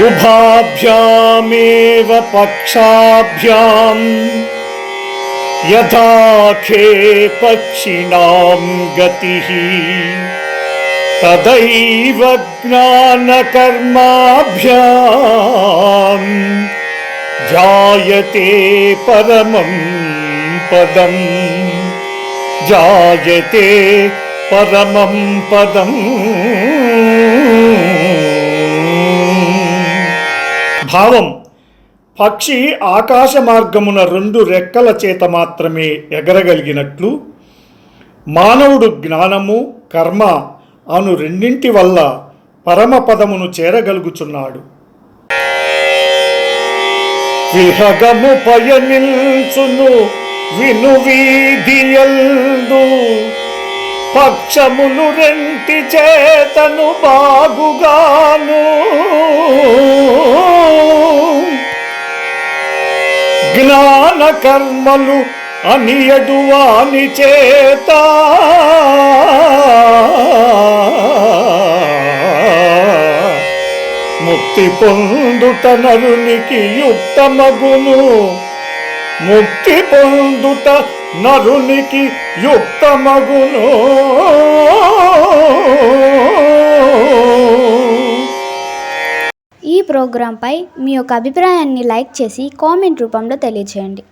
उभाभ्यामेव पक्षाभ्याम्। यथाखे पक्षिणां गतिः। तदैव ज्ञानकर्माभ्याम्। जायते परमं पदम्। जायते परमं पदम्। భావం. పక్షి ఆకాశ మార్గమున రెండు రెక్కల చేత మాత్రమే ఎగరగలిగినట్లు మానవుడు జ్ఞానము కర్మ అను రెండింటి వల్ల పరమపదమును చేరగలుగుచున్నాడు. విహగము పయనిల్చును విను వీధియల్దు పక్షములు రెంటి చేతను బాగుగాను. జ్ఞాన కర్మలు అని వాని చేత. ముక్తి పొందుట నరునికి యుక్తమగును. ముక్తి పొందుట నరునికి యుక్తమగును. ఈ ప్రోగ్రాంపై మీ యొక్క అభిప్రాయాన్ని లైక్ చేసి కామెంట్ రూపంలో తెలియజేయండి